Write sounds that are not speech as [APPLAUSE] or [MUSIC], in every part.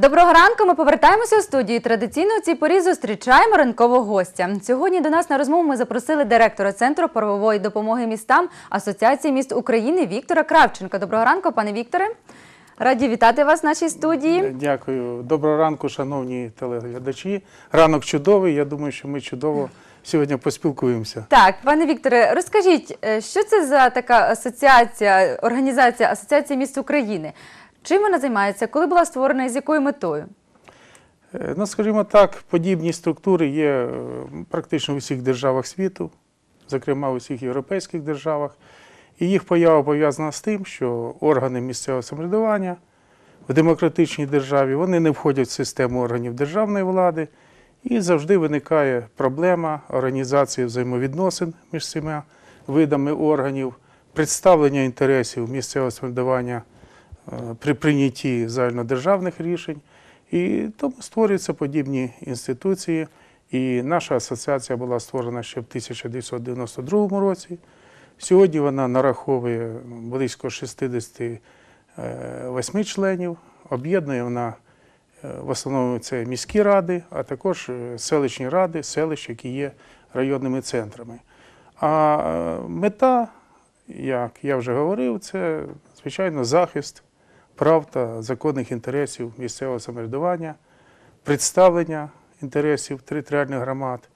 Доброго ранку. Ми повертаємося у студію. Традиційно у цій порі зустрічаємо ранкового гостя. Сьогодні до нас на розмову ми запросили директора центру правової допомоги містам Асоціації міст України Віктора Кравченка. Доброго ранку, пане Вікторе. Раді вітати вас в нашій студії. Дякую. Доброго ранку, шановні телеглядачі. Ранок чудовий. Я думаю, що ми чудово сьогодні поспілкуємося. Так, пане Вікторе, розкажіть, е, що це за така асоціація, організація Асоціації міст України? Чим вона займається? Коли була створена і з якою метою? Е, Ну, скажімо так, подібні структури є е, практично в усіх державах світу, зокрема в усіх європейських державах. І їх поява пов'язана з тим, що органи місцевого самоврядування в демократичній державі вони не входять в систему органів державної влади, і завжди виникає проблема організації взаємовідносин між цими видами органів, представлення інтересів місцевого самоврядування при прийнятті загальнодержавних рішень. І тому створюються подібні інституції. І наша асоціація була створена ще в 1992 році. Сьогодні вона нараховує близько 68 членів. Об'єднує вона е, в основному це міські ради, а також е, селищні ради, селищ, які є районними центрами. А е, мета, як я вже говорив, це звичайно захист прав та законних інтересів місцевого самоврядування, представлення інтересів територіальних громад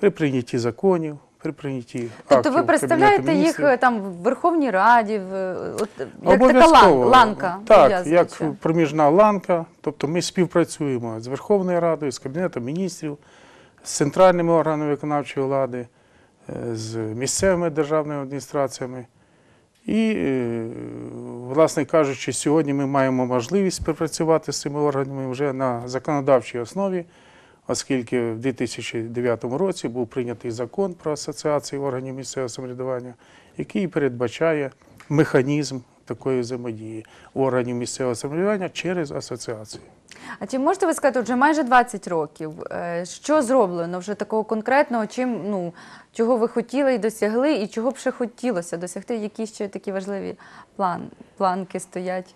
при прийнятті законів, при прийнятті Тобто ви представляєте їх там в Верховній Раді, от, як така ланка. Так, як проміжна ланка. Тобто ми співпрацюємо з Верховною Радою, з Кабінетом міністрів, з центральними органами виконавчої влади, е, з місцевими державними адміністраціями. І, е, власне кажучи, сьогодні ми маємо можливість співпрацювати з цими органами вже на законодавчій основі, оскільки в 2009 році був прийнятий закон про асоціації органів місцевого самоврядування, який передбачає механізм такої взаємодії органів місцевого самоврядування через асоціації. А чи можете ви сказати, вже майже 20 років, е, що зроблено вже такого конкретного, чим, ну, чого ви хотіли і досягли, і чого б ще хотілося досягти, які ще такі важливі план, планки стоять?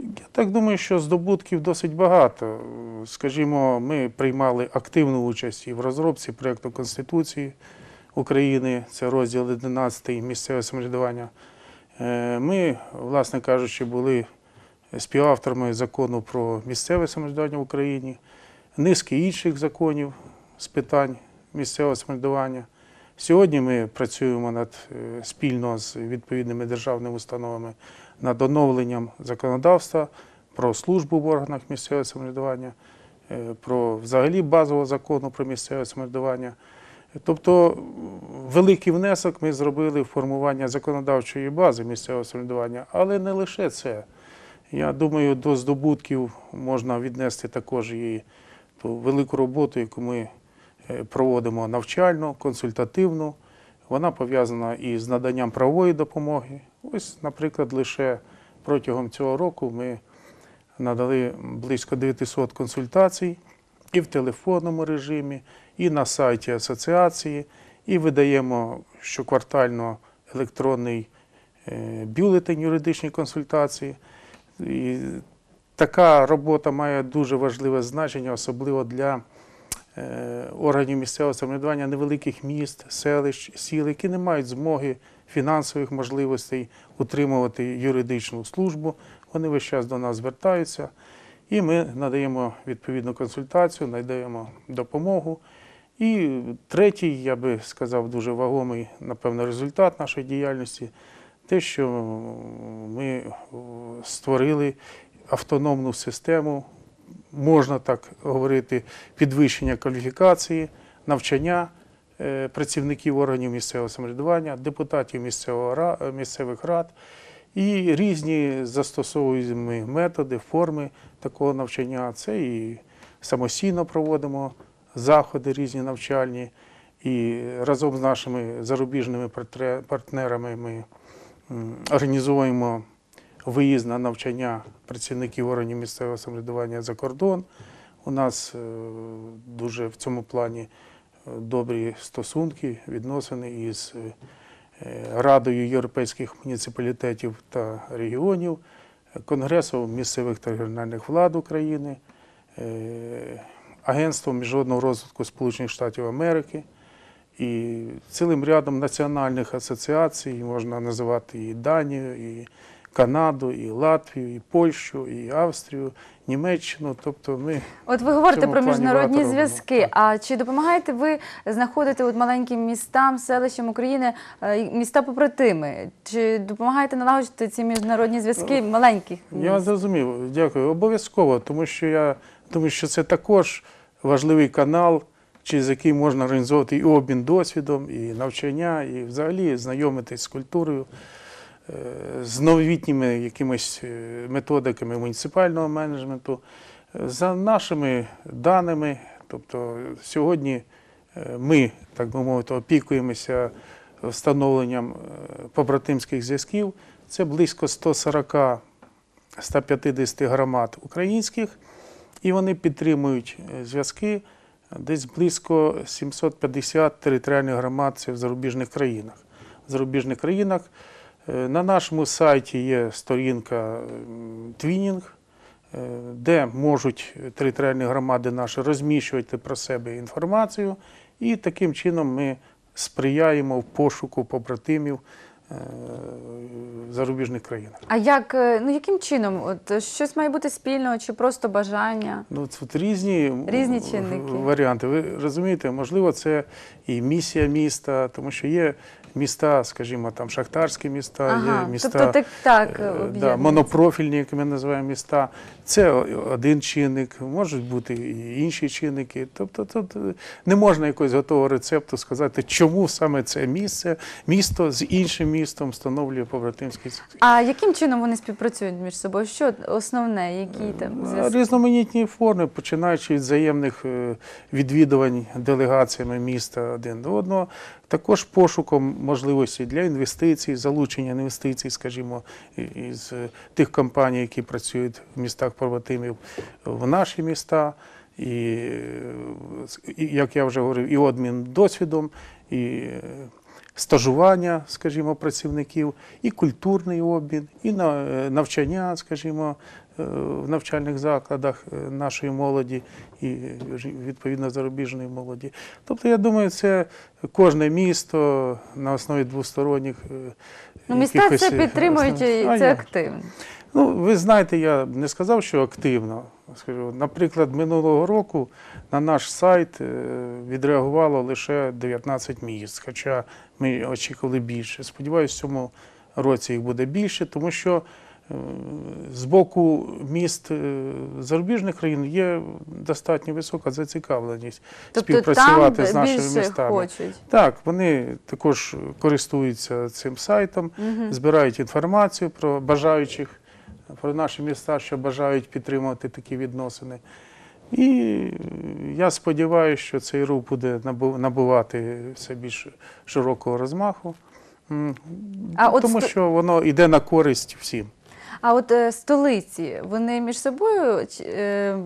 Я так думаю, що здобутків досить багато. Скажімо, ми приймали активну участь і в розробці проєкту Конституції України, це розділ 11 місцеве самоврядування. Е, Ми, власне кажучи, були співавторами закону про місцеве самоврядування в Україні, низки інших законів з питань місцевого самоврядування. Сьогодні ми працюємо над е, спільно з відповідними державними установами над оновленням законодавства про службу в органах місцевого самоврядування, е, про взагалі базового закону про місцеве самоврядування. Тобто великий внесок ми зробили в формування законодавчої бази місцевого самоврядування, але не лише це. Я думаю, до здобутків можна віднести також і ту велику роботу, яку ми е, проводимо навчальну, консультативну. Вона пов'язана і з наданням правової допомоги. Ось, наприклад, лише протягом цього року ми надали близько 900 консультацій і в телефонному режимі, і на сайті асоціації, і видаємо щоквартально електронний е, бюлетень юридичної консультації. І така робота має дуже важливе значення, особливо для е, органів місцевого самоврядування невеликих міст, селищ, сіл, які не мають змоги фінансових можливостей утримувати юридичну службу. Вони весь час до нас звертаються, і ми надаємо відповідну консультацію, надаємо допомогу. І третій, я би сказав, дуже вагомий, напевно, результат нашої діяльності те, що ми створили автономну систему, можна так говорити, підвищення кваліфікації, навчання е, працівників органів місцевого самоврядування, депутатів місцевого місцевих рад і різні застосовуємо методи, форми такого навчання. Це і самостійно проводимо заходи різні навчальні, і разом з нашими зарубіжними партнерами ми організуємо виїзд на навчання працівників органів місцевого самоврядування за кордон. У нас е, дуже в цьому плані е, добрі стосунки, відносини із е, Радою європейських муніципалітетів та регіонів, Конгресом місцевих та регіональних влад України. Агентством міжнародного розвитку Сполучених Штатів Америки і цілим рядом національних асоціацій, можна називати і Данію, і Канаду, і Латвію, і Польщу, і Австрію, Німеччину. Тобто ми От ви говорите про міжнародні зв'язки. А чи допомагаєте ви знаходити от маленьким містам, селищам України е, міста побратими? Чи допомагаєте налагоджувати ці міжнародні зв'язки маленьких Ну, Я зрозумів, дякую. Обов'язково, тому що я думаю, що це також важливий канал, через який можна організовувати і обмін досвідом, і навчання, і взагалі знайомитись з культурою, е, з новітніми якимись е, методиками муніципального менеджменту. Е, За нашими даними, тобто сьогодні ми, так би мовити, опікуємося встановленням побратимських зв'язків. Це близько 140 150 громад українських, і вони підтримують зв'язки десь близько 750 територіальних громад це в зарубіжних країнах. В зарубіжних країнах е, на нашому сайті є сторінка Твінінг, е, де можуть територіальні громади наші розміщувати про себе інформацію, і таким чином ми сприяємо в пошуку побратимів зарубіжних країнах. А як е, ну яким чином? От щось має бути спільного, чи просто бажання? Ну, тут різні, Різні чинники. варіанти. Ви розумієте, можливо, це і місія міста, тому що є міста, скажімо, там шахтарські міста, Ага, є міста тобто так, так е, да, монопрофільні, як ми називаємо міста. Це один чинник, можуть бути і інші чинники. Тобто тут е, не можна якогось готового рецепту сказати, чому саме це місце, місто з іншим містом встановлює побратимські. А яким чином вони співпрацюють між собою? Що основне, які там зв'язки? Різноманітні форми, починаючи від взаємних е, відвідувань делегаціями міста один до одного, також пошуком можливості для інвестицій, залучення інвестицій, скажімо, із е, тих компаній, які працюють в містах побратимів в наші міста. І, е, як я вже говорив, і обмін досвідом, і е, стажування, скажімо, працівників, і культурний обмін, і е, навчання, скажімо, е, в навчальних закладах е, нашої молоді і відповідно зарубіжної молоді. Тобто, я думаю, це кожне місто на основі двосторонніх. Ну, міста це підтримують і це активно. Ну, ви знаєте, я не сказав, що активно. Скажу, наприклад, минулого року на наш сайт відреагувало лише 19 міст, хоча ми очікували більше. Сподіваюся, в цьому році їх буде більше, тому що е, з боку міст е, зарубіжних країн є достатньо висока зацікавленість Тобто співпрацювати там з нашими містами. хочуть. Так, вони також користуються цим сайтом, Мгм. збирають інформацію про бажаючих, про наші міста, що бажають підтримувати такі відносини. І я сподіваюся, що цей рух буде набу- набувати все більш широкого розмаху, А тому сто- що воно йде на користь всім. А от е, столиці, вони між собою е,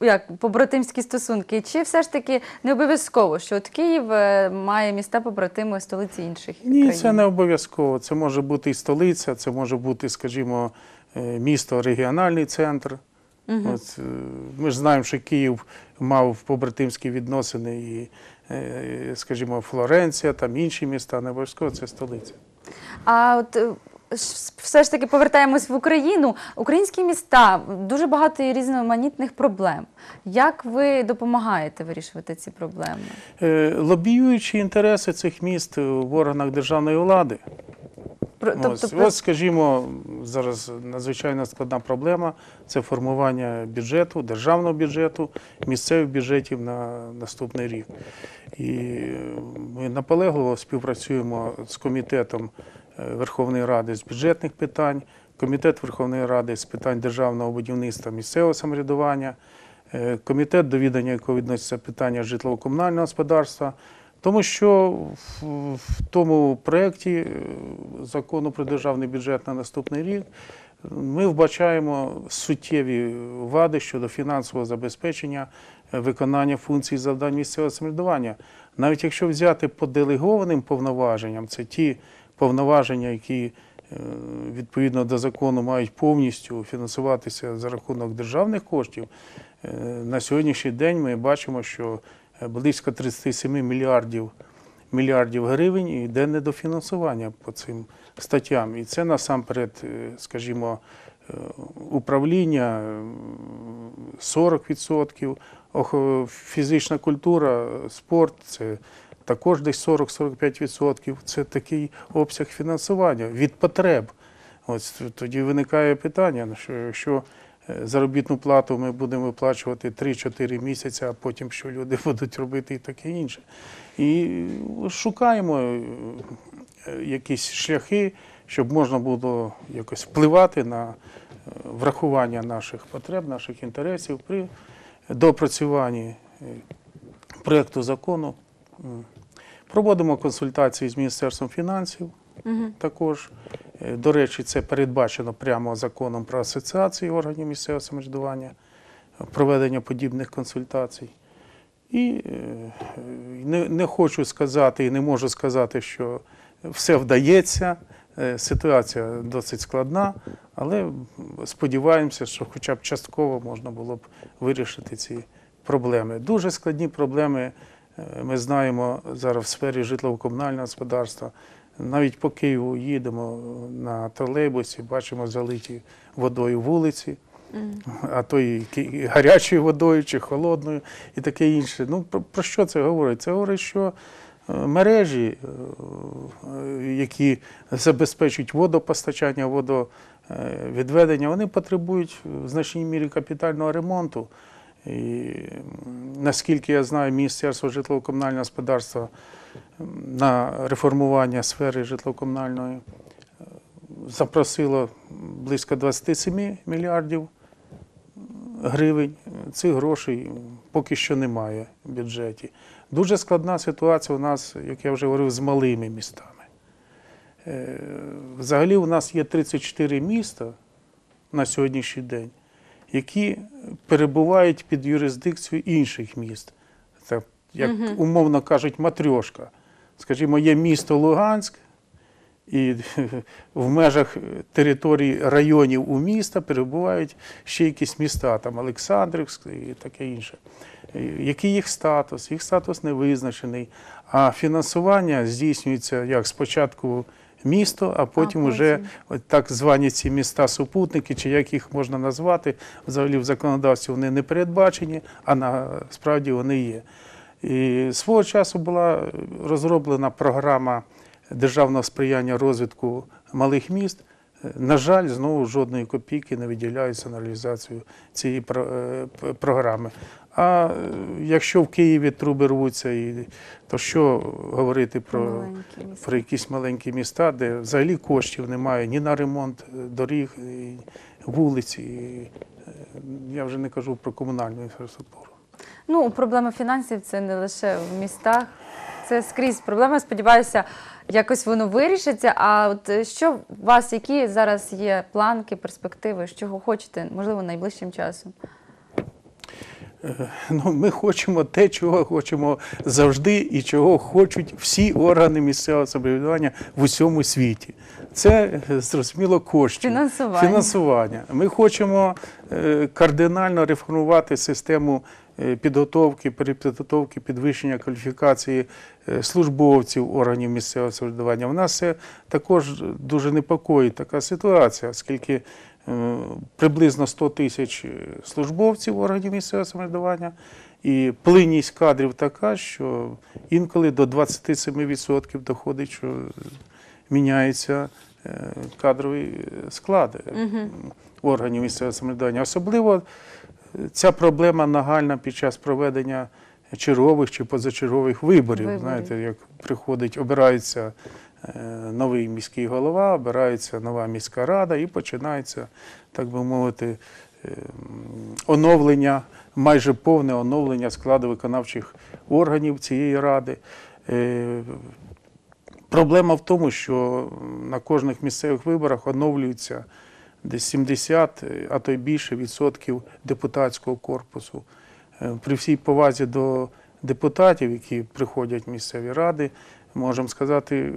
як побратимські стосунки, чи все ж таки не обов'язково, що от Київ е, має міста побратими столиці інших Ні, країн? це не обов'язково. Це може бути і столиця, це може бути, скажімо, е, місто, регіональний центр. От, е, ми ж знаємо, що Київ мав побратимські відносини і, е, скажімо, Флоренція, там інші міста, не обов'язково це столиця. А от е, все ж таки повертаємось в Україну. Українські міста дуже багато і різноманітних проблем. Як ви допомагаєте вирішувати ці проблеми? Лобіюючи інтереси цих міст в органах державної влади, Про, Ось, ось, скажімо, зараз надзвичайно складна проблема це формування бюджету, державного бюджету, місцевих бюджетів на наступний рік. І ми наполегливо співпрацюємо з комітетом е, Верховної Ради з бюджетних питань, комітет Верховної Ради з питань державного будівництва місцевого самоврядування, е, комітет, до відання якого відносяться питання житлово-комунального господарства. Тому що в, тому проєкті е, закону про державний бюджет на наступний рік ми вбачаємо суттєві вади щодо фінансового забезпечення е, виконання функцій завдань місцевого самоврядування. Навіть якщо взяти по делегованим повноваженням, це ті повноваження, які е, відповідно до закону мають повністю фінансуватися за рахунок державних коштів, На сьогоднішній день ми бачимо, що близько 37 мільярдів, мільярдів гривень йде недофінансування по цим статтям. І це насамперед, е, скажімо, е, управління е, 40%, охо- фізична культура, спорт це також десь 40-45%. Це такий обсяг фінансування від потреб. Ось тоді виникає питання, що якщо е, заробітну плату ми будемо виплачувати 3-4 місяці, а потім що люди [LAUGHS] будуть робити і таке інше. І шукаємо е, е, якісь шляхи, щоб можна було якось впливати на е, врахування наших потреб, наших інтересів при доопрацюванні е, проєкту закону. Проводимо консультації з Міністерством фінансів також. Е, До речі, це передбачено прямо законом про асоціації органів місцевого самоврядування, проведення подібних консультацій. І е, е, не, не хочу сказати і не можу сказати, що все вдається. Ситуація досить складна, але сподіваємося, що хоча б частково можна було б вирішити ці проблеми. Дуже складні проблеми ми знаємо зараз в сфері житлово-комунального господарства. Навіть по Києву їдемо на тролейбусі, бачимо залиті водою вулиці, а то і гарячою водою чи холодною, і таке інше. Ну про, що це говорить? Це говорить, що е, мережі, е, які забезпечують водопостачання, водовідведення, вони потребують в значній мірі капітального ремонту. І наскільки я знаю, Міністерство житлово-комунального господарства на реформування сфери житлово-комунальної е, запросило близько 27 мільярдів гривень. Цих грошей поки що немає в бюджеті. Дуже складна ситуація у нас, як я вже говорив, з малими містами. Е, Взагалі у нас є 34 міста на сьогоднішній день, які перебувають під юрисдикцією інших міст. Це, як умовно кажуть, матрьошка. Скажімо, є місто Луганськ, і [LAUGHS] в межах території районів у міста перебувають ще якісь міста, там Олександрівськ і таке інше. Який їх статус? Їх статус не визначений. А фінансування здійснюється як спочатку місто, а потім вже потім. так звані ці міста-супутники, чи як їх можна назвати, взагалі в законодавстві вони не передбачені, а насправді вони є. І свого часу була розроблена програма державного сприяння розвитку малих міст. На жаль, знову жодної копійки не виділяється на реалізацію цієї е, програми. А е, якщо в Києві труби рвуться, і, то що говорити про, Маленькі про якісь маленькі міста, де взагалі коштів немає ні на ремонт е, доріг, вулиць, і, е, я вже не кажу про комунальну інфраструктуру. Ну, проблема фінансів це не лише в містах, це скрізь проблема. Сподіваюся, якось воно вирішиться. А от що у вас, які зараз є планки, перспективи, чого хочете, можливо, найближчим часом? Ну, ми хочемо те, чого хочемо завжди і чого хочуть всі органи місцевого самоврядування в усьому світі. Це е, зрозуміло коштів. Фінансування. Фінансування. Ми хочемо е, кардинально реформувати систему е, підготовки, перепідготовки, підвищення кваліфікації е, службовців органів місцевого самоврядування. У нас це також дуже непокоїть така ситуація, оскільки е, приблизно 100 тисяч е, службовців органів місцевого самоврядування, і плинність кадрів така, що інколи до 27% доходить, що міняється е, кадровий е, склад е, органів місцевого самоврядування. Особливо е, ця проблема нагальна під час проведення чергових чи позачергових виборів. Виборів. Знаєте, як приходить, обирається е, новий міський голова, обирається нова міська рада і починається, так би мовити, е, оновлення, майже повне оновлення складу виконавчих органів цієї ради. Е, Проблема в тому, що на кожних місцевих виборах оновлюється десь 70, а то й більше відсотків депутатського корпусу. Е, При всій повазі до депутатів, які приходять в місцеві ради, можемо сказати,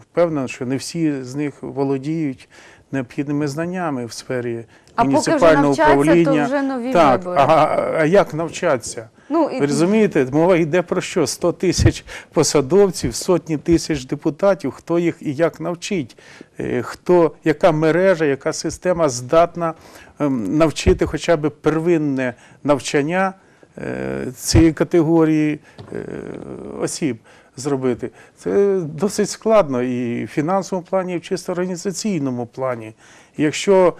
впевнено, що не всі з них володіють необхідними знаннями в сфері А поки вже муніципального навчаться, то вже нові так, вибори. а, а як навчатися? Ну, і Ви розумієте, мова йде про що? 100 тисяч посадовців, сотні тисяч депутатів, хто їх і як навчить, Е, хто, яка мережа, яка система здатна ем, навчити хоча б первинне навчання е, цієї категорії е, осіб зробити. Це досить складно і в фінансовому плані, і в чисто організаційному плані. Якщо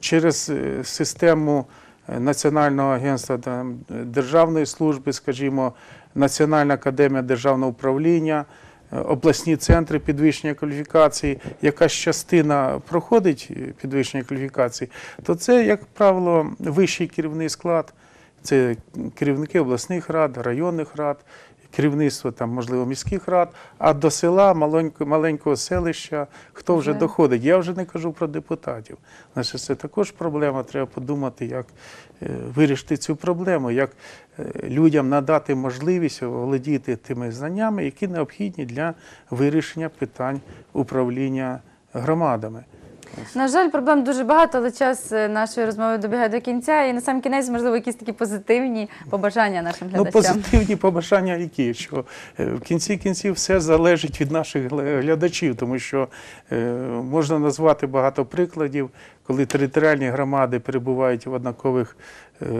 через е, систему е, Національного агентства е, державної служби, скажімо, Національна академія державного управління, обласні центри підвищення кваліфікації, якась частина проходить підвищення кваліфікації, то це, як правило, вищий керівний склад. Це керівники обласних рад, районних рад, керівництво там, можливо, міських рад, а до села маленького, маленького селища, хто вже Вже. доходить. Я вже не кажу про депутатів. Значить, це також проблема. Треба подумати, як е, вирішити цю проблему, як е, людям надати можливість володіти тими знаннями, які необхідні для вирішення питань управління громадами. На жаль, проблем дуже багато, але час е, нашої розмови добігає до кінця. І на сам кінець, можливо, якісь такі позитивні побажання нашим Ну, глядачам. позитивні побажання які? Що е, в кінці кінців все залежить від наших глядачів, тому що е, можна назвати багато прикладів, коли територіальні громади перебувають в однакових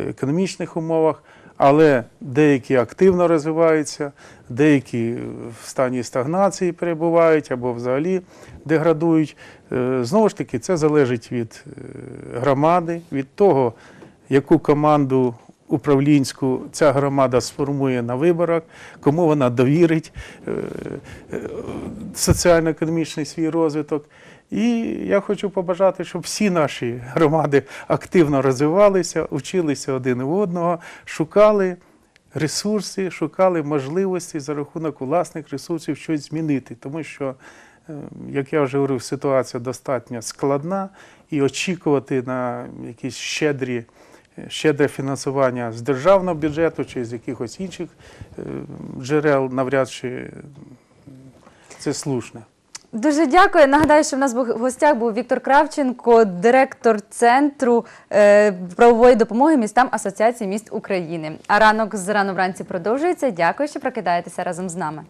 економічних умовах, але деякі активно розвиваються, деякі в стані стагнації перебувають або взагалі деградують. Е, Знову ж таки, це залежить від е, громади, від того, яку команду управлінську ця громада сформує на виборах, кому вона довірить е, соціально-економічний свій розвиток. І я хочу побажати, щоб всі наші громади активно розвивалися, вчилися один у одного, шукали ресурси, шукали можливості за рахунок власних ресурсів щось змінити. Тому що, е, як я вже говорив, ситуація достатньо складна і очікувати на якісь щедрі. Щедре фінансування з державного бюджету чи з якихось інших е, джерел, навряд чи це слушне. Дуже дякую. Нагадаю, що в нас в гостях був Віктор Кравченко, директор центру е, правової допомоги містам Асоціації міст України. А ранок з рано вранці продовжується. Дякую, що прокидаєтеся разом з нами.